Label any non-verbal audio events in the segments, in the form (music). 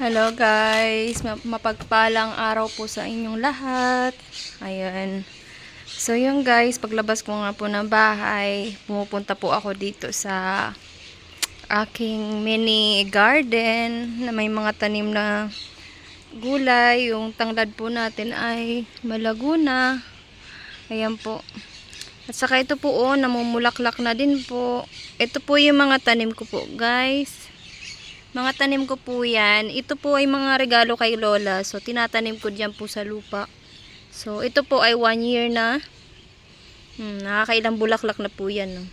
Hello guys, Ma- mapagpalang araw po sa inyong lahat. Ayan. So yun guys, paglabas ko nga po ng bahay, pumupunta po ako dito sa aking mini garden na may mga tanim na gulay. Yung tanglad po natin ay malago na. Ayan po. At saka ito po oh, namumulaklak na din po. Ito po yung mga tanim ko po guys. Mga tanim ko po yan. Ito po ay mga regalo kay Lola. So, tinatanim ko dyan po sa lupa. So, ito po ay one year na. Hmm, nakakailang bulaklak na po yan. No?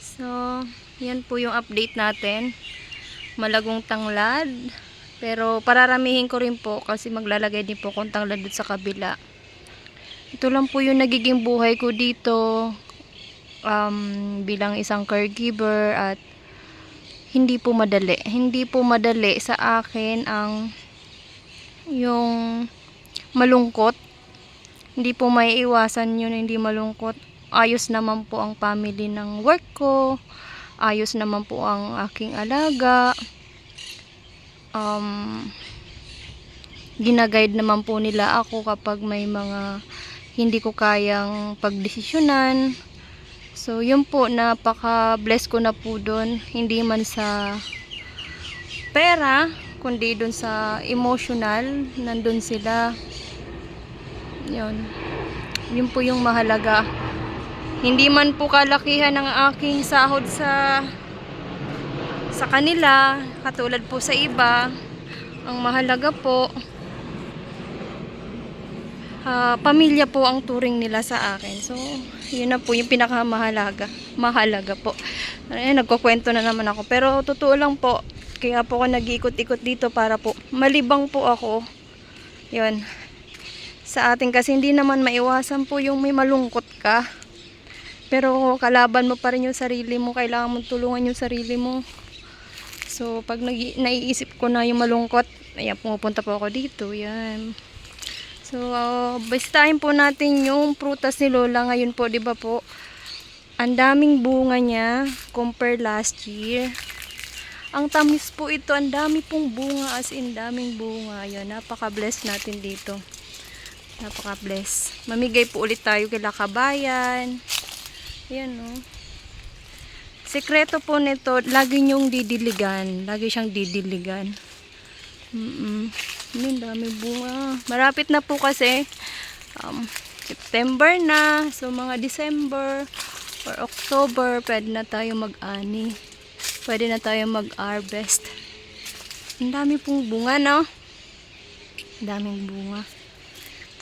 So, yan po yung update natin. Malagong tanglad. Pero, pararamihin ko rin po kasi maglalagay din po kong tanglad sa kabila. Ito lang po yung nagiging buhay ko dito. Um, bilang isang caregiver at hindi po madali. Hindi po madali sa akin ang yung malungkot. Hindi po may iwasan yun, hindi malungkot. Ayos naman po ang family ng work ko. Ayos naman po ang aking alaga. Um, ginaguide naman po nila ako kapag may mga hindi ko kayang pagdesisyonan. So, yun po, napaka-bless ko na po doon. Hindi man sa pera, kundi doon sa emotional, nandun sila. Yun. Yun po yung mahalaga. Hindi man po kalakihan ng aking sahod sa sa kanila, katulad po sa iba. Ang mahalaga po, ah, pamilya po ang turing nila sa akin. So, yun na po yung pinakamahalaga. Mahalaga po. Ay, nagkukwento na naman ako. Pero totoo lang po, kaya po ako nag-iikot-ikot dito para po malibang po ako. Yun. Sa atin kasi hindi naman maiwasan po yung may malungkot ka. Pero kalaban mo pa rin yung sarili mo. Kailangan mong tulungan yung sarili mo. So, pag naiisip ko na yung malungkot, ayan, pumupunta po ako dito. Yan. So, uh, bastahin po natin yung prutas ni Lola ngayon po, 'di ba po? Ang daming bunga niya compare last year. Ang tamis po ito, ang dami pong bunga as in daming bunga. Ayun, napaka-bless natin dito. Napaka-bless. Mamigay po ulit tayo kay Kabayan. Ayan, no. Sekreto po nito, lagi niyong didiligan. Lagi siyang didiligan. Mm-mm. Yun, dami bunga. Marapit na po kasi. Um, September na. So, mga December or October, pwede na tayo mag-ani. Pwede na tayo mag-harvest. Ang dami pong bunga, no? Ang daming bunga.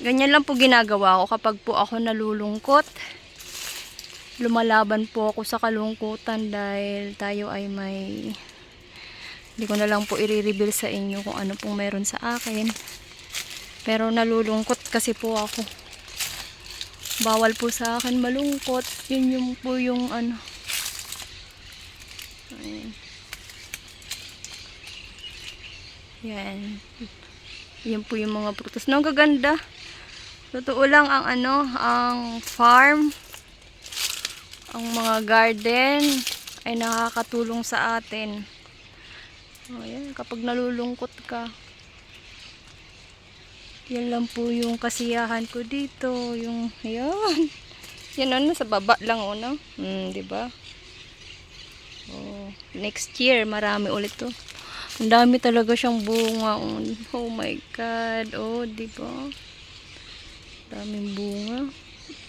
Ganyan lang po ginagawa ko kapag po ako nalulungkot. Lumalaban po ako sa kalungkutan dahil tayo ay may hindi ko na lang po i-reveal sa inyo kung ano pong meron sa akin. Pero nalulungkot kasi po ako. Bawal po sa akin malungkot. Yun yung po yung ano. Ayan. Yan. Yan po yung mga prutas. No, ang gaganda. Totoo lang ang ano, ang farm, ang mga garden ay nakakatulong sa atin. Oh, yan. Kapag nalulungkot ka. Yan lang po yung kasiyahan ko dito. Yung, ayan. (laughs) Yan ano, sa baba lang, oh, no? Hmm, di ba? Oh, next year, marami ulit to. Ang dami talaga siyang bunga. Oh, oh my God. Oh, di ba? Daming bunga.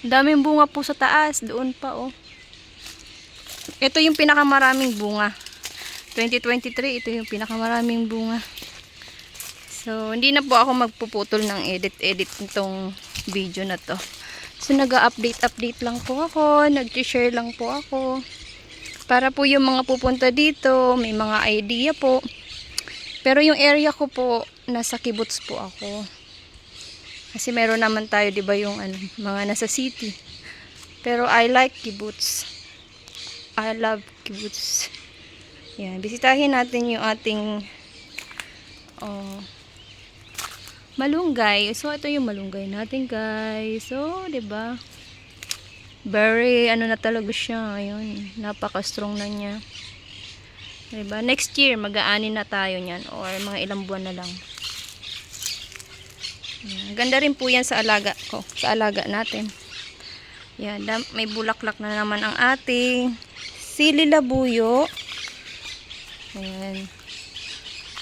Daming bunga po sa taas. Doon pa, oh. Ito yung pinakamaraming bunga. 2023, ito yung pinakamaraming bunga. So, hindi na po ako magpuputol ng edit-edit nitong video na to. So, nag-update-update lang po ako. Nag-share lang po ako. Para po yung mga pupunta dito, may mga idea po. Pero yung area ko po, nasa kibuts po ako. Kasi meron naman tayo, di ba, yung ano, mga nasa city. Pero I like kibuts. I love kibuts. Yan, bisitahin natin yung ating oh, malunggay. So, ito yung malunggay natin, guys. So, ba? Very, ano na talaga siya. Ayun, napaka-strong na niya. Diba? Next year, mag-aani na tayo niyan. Or mga ilang buwan na lang. Yan. Ganda rin po yan sa alaga ko. Sa alaga natin. Yan. May bulaklak na naman ang ating sili labuyo. Ayan.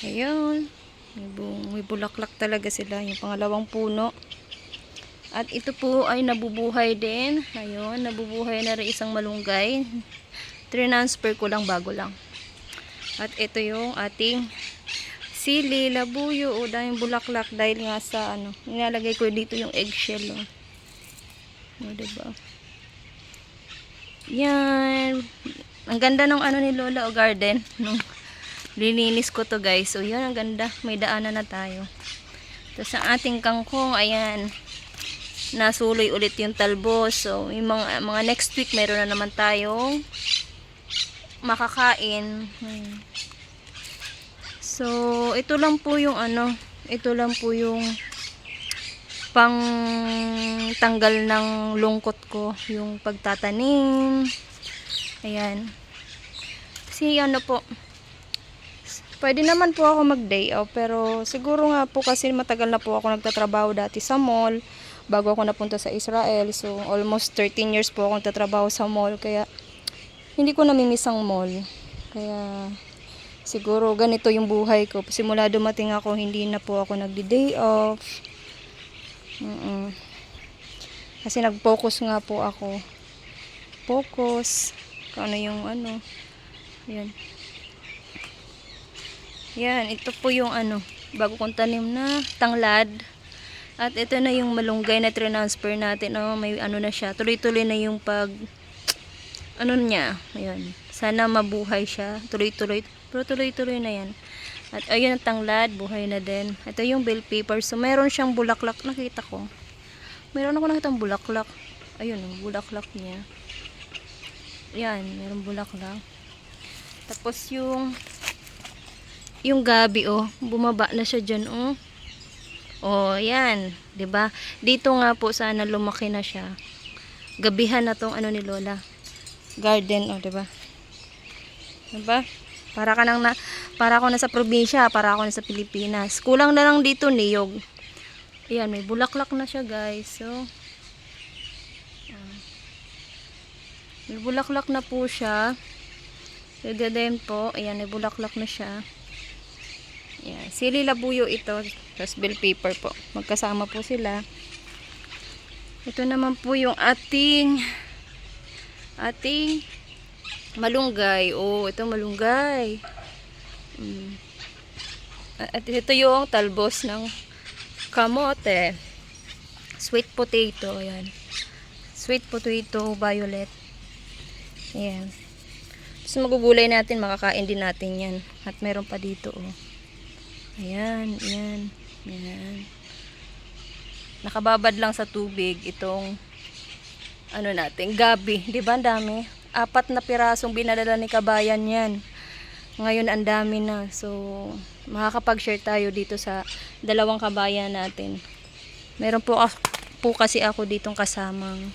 Ayun. May, bu- may bulaklak talaga sila. Yung pangalawang puno. At ito po ay nabubuhay din. Ayun. Nabubuhay na rin isang malunggay. (laughs) Transfer ko lang bago lang. At ito yung ating sili, labuyo, o daming bulaklak dahil nga sa ano, nilalagay ko dito yung eggshell. Oh. O, diba? Yan. Ang ganda ng ano ni Lola o garden. Nung lininis ko to guys. So yan, ang ganda. May daanan na tayo. Tapos ang ating kangkong, ayan. Nasuloy ulit yung talbos. So, yung mga, mga next week, meron na naman tayong makakain. Hmm. So, ito lang po yung ano, ito lang po yung pang tanggal ng lungkot ko, yung pagtatanim. Ayan. Kasi ano po, pwede naman po ako mag-day off, pero siguro nga po kasi matagal na po ako nagtatrabaho dati sa mall, bago ako napunta sa Israel. So, almost 13 years po ako nagtatrabaho sa mall, kaya hindi ko namimiss ang mall. Kaya siguro ganito yung buhay ko. Simula dumating ako, hindi na po ako nagdi-day off. Mm-mm. Kasi nag-focus nga po ako. Focus. Kung ano yung ano. Yan. Yan, ito po yung ano, bago kong tanim na tanglad. At ito na yung malunggay na transfer natin. Oh, may ano na siya. Tuloy-tuloy na yung pag ano niya. Ayan. Sana mabuhay siya. Tuloy-tuloy. Pero tuloy-tuloy na yan. At ayun ang tanglad. Buhay na din. Ito yung bell pepper. So, meron siyang bulaklak. Nakita ko. Meron ako nakita bulaklak. Ayun, ang bulaklak niya. Yan. Meron bulaklak. Tapos yung yung gabi, oh. Bumaba na siya dyan, oh. Oh, yan. 'Di ba Dito nga po sana lumaki na siya. Gabihan na tong ano ni Lola garden, oh, 'di ba? 'Di ba? Para ka nang na, para ako nasa probinsya, para ako nasa Pilipinas. Kulang na lang dito niyog. Ayan, may bulaklak na siya, guys. So, ah. may bulaklak na po siya. Pwede din po. Ayan, may bulaklak na siya. Ayan, sili labuyo ito. Tapos bell pepper po. Magkasama po sila. Ito naman po yung ating ating malunggay. Oh, ito malunggay. Mm. At ito yung talbos ng kamote. Sweet potato. Ayan. Sweet potato violet. Ayan. Tapos magugulay natin, makakain din natin yan. At meron pa dito, oh. Ayan, ayan. Ayan. Nakababad lang sa tubig itong ano natin, gabi. Di ba ang dami? Apat na pirasong binadala ni kabayan yan. Ngayon ang dami na. So, makakapag-share tayo dito sa dalawang kabayan natin. Meron po, ak- po kasi ako ditong kasamang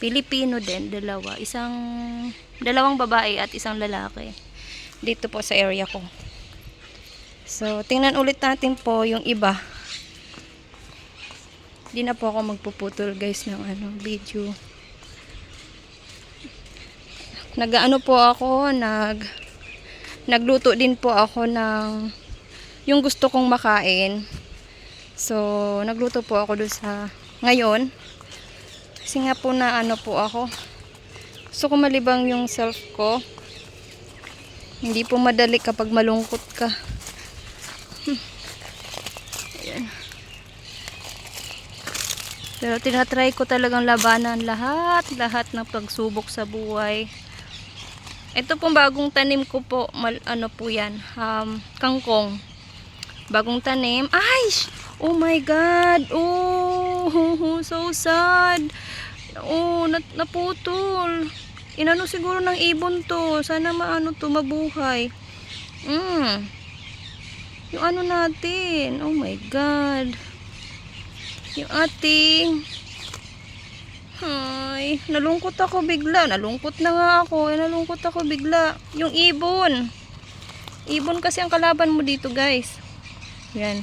Pilipino din, dalawa. Isang, dalawang babae at isang lalaki. Dito po sa area ko. So, tingnan ulit natin po yung iba. Di na po ako magpuputol guys ng ano, video. Nag-ano po ako, nag nagluto din po ako ng yung gusto kong makain. So, nagluto po ako doon sa ngayon. Kasi nga po na ano po ako. Gusto ko malibang yung self ko. Hindi po madali kapag malungkot ka. Pero tinatry ko talagang labanan lahat, lahat ng pagsubok sa buhay. Ito pong bagong tanim ko po, mal, ano po yan, um, kangkong. Bagong tanim. Ay! Oh my God! Oh, (laughs) so sad. Oh, nat naputol. Inano siguro ng ibon to. Sana maano to, mabuhay. Mm. Yung ano natin. Oh my God yung ating ay, nalungkot ako bigla. Nalungkot na nga ako. Eh, nalungkot ako bigla. Yung ibon. Ibon kasi ang kalaban mo dito, guys. Yan.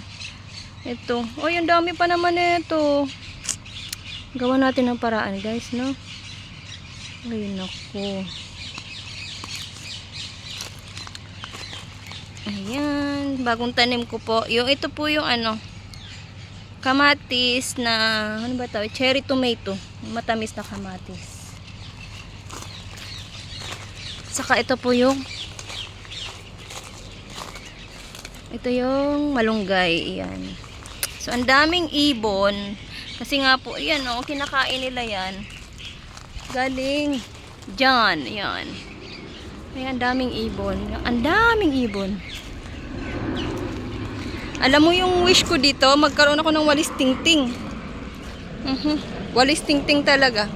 Ito. Oh, yung dami pa naman ito. Gawa natin ng paraan, guys, no? Ay, naku. Ayan. Bagong tanim ko po. Yung ito po yung ano, kamatis na, ano ba tawag? Cherry tomato. Matamis na kamatis. Saka ito po yung ito yung malunggay. Ayan. So, ang daming ibon. Kasi nga po, ayan o, kinakain nila yan. Galing dyan. Ayan. Ayan, daming ibon. Ang daming ibon. Alam mo yung wish ko dito, magkaroon ako ng walis tingting. Mhm. Walis tingting talaga.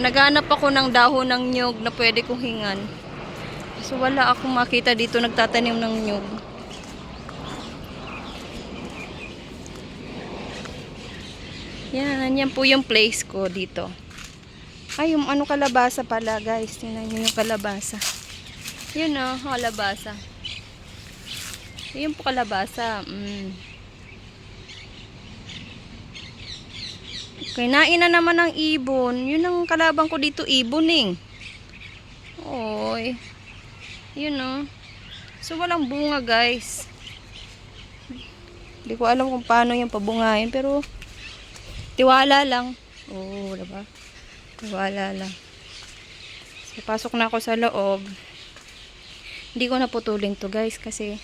Naghanap ako ng dahon ng nyog na pwede kong hingan. So wala akong makita dito nagtatanim ng nyog. Yan, yan po yung place ko dito. Ay, yung ano kalabasa pala guys. Tingnan nyo yung kalabasa. Yun o, kalabasa. Yun po kalabasa. Mm. Kinain na naman ng ibon. Yun ang kalabang ko dito, ibon eh. Oy. Yun o. So, walang bunga guys. Hindi ko alam kung paano yung pabungayin. Pero, tiwala lang. Oo, oh, diba? Tiwala lang. So, pasok na ako sa loob. Hindi ko naputulin to guys kasi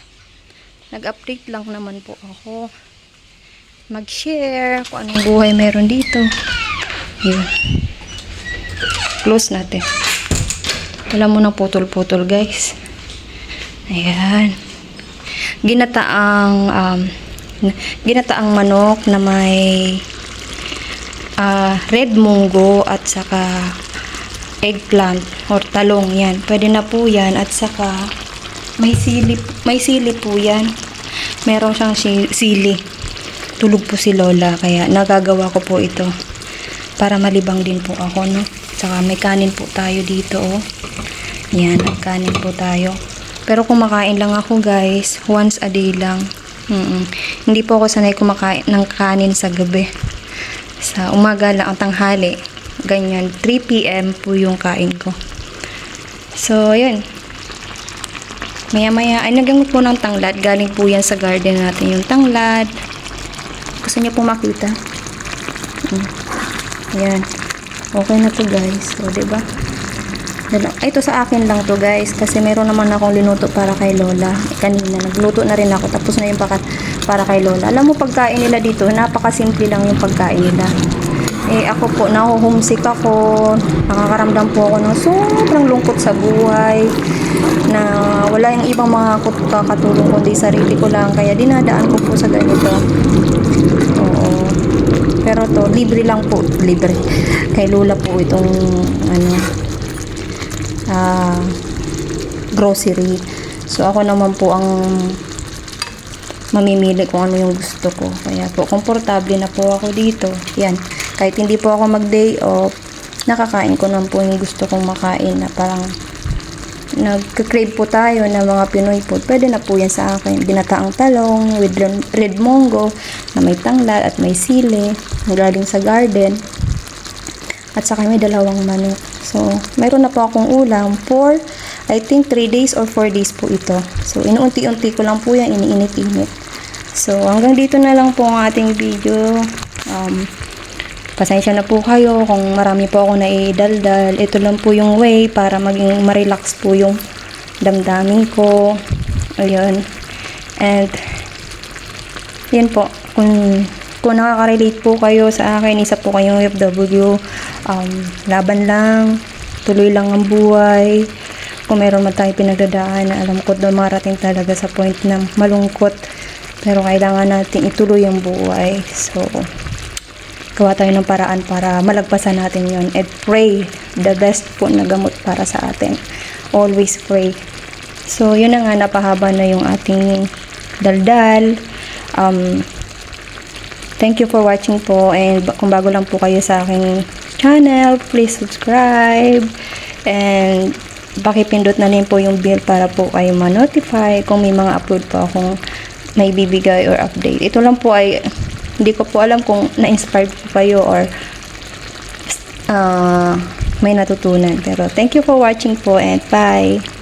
nag-update lang naman po ako. Mag-share kung anong buhay meron dito. Yun. Close natin. Wala mo ng putol-putol guys. Ayan. Ginataang um, ginataang manok na may ah, red munggo at saka eggplant or talong yan. Pwede na po yan at saka may sili, may sili po yan. Meron siyang si- sili. Tulog po si Lola kaya nagagawa ko po ito para malibang din po ako no. Saka may kanin po tayo dito oh. Yan, kanin po tayo. Pero kumakain lang ako guys, once a day lang. Mm-mm. Hindi po ako sanay kumakain ng kanin sa gabi sa umaga lang ang tanghali. Ganyan, 3 p.m. po yung kain ko. So, yun. Maya-maya, ay nagamot po ng tanglad. Galing po yan sa garden natin yung tanglad. Gusto niyo po makita? Mm. Ayan. Okay na to guys. So, diba? Ay, ito sa akin lang to guys. Kasi meron naman akong linuto para kay Lola. Kanina, nagluto na rin ako. Tapos na yung pakat para kay Lola. Alam mo, pagkain nila dito, napakasimple lang yung pagkain nila. Eh, ako po, nahuhumsik ako. Nakakaramdam po ako ng sobrang lungkot sa buhay. Na wala yung ibang mga kakatulong kundi sarili ko lang. Kaya dinadaan ko po sa ganito. Oo. Pero to, libre lang po. Libre. Kay Lola po itong, ano, ah, grocery. So, ako naman po ang mamimili kung ano yung gusto ko. Kaya po, komportable na po ako dito. Yan. Kahit hindi po ako mag-day off, nakakain ko naman po yung gusto kong makain na parang nagka-crave po tayo ng mga Pinoy food. Pwede na po yan sa akin. Binataang talong with red- mongo na may tanglad at may sili galing sa garden. At saka may dalawang manok. So, mayroon na po akong ulam for, I think, 3 days or 4 days po ito. So, inuunti-unti ko lang po yan, iniinit-init. So, hanggang dito na lang po ang ating video. Um, pasensya na po kayo kung marami po ako naidaldal. Ito lang po yung way para maging ma-relax po yung damdamin ko. Ayun. And, yun po. Kung, kung nakaka-relate po kayo sa akin, isa po kayong OFW, um, laban lang, tuloy lang ang buhay. Kung meron man tayo pinagdadaan na alam ko doon marating talaga sa point na malungkot. Pero kailangan natin ituloy ang buhay. So, gawa tayo ng paraan para malagpasan natin yon and pray the best po na gamot para sa atin. Always pray. So, yun na nga, napahaba na yung ating daldal. Um, thank you for watching po and kung bago lang po kayo sa aking channel, please subscribe and pakipindot na rin po yung bell para po kayo ma-notify kung may mga upload po akong may bibigay or update. Ito lang po ay hindi ko po alam kung na-inspired po kayo or ah, may natutunan. Pero thank you for watching po and bye!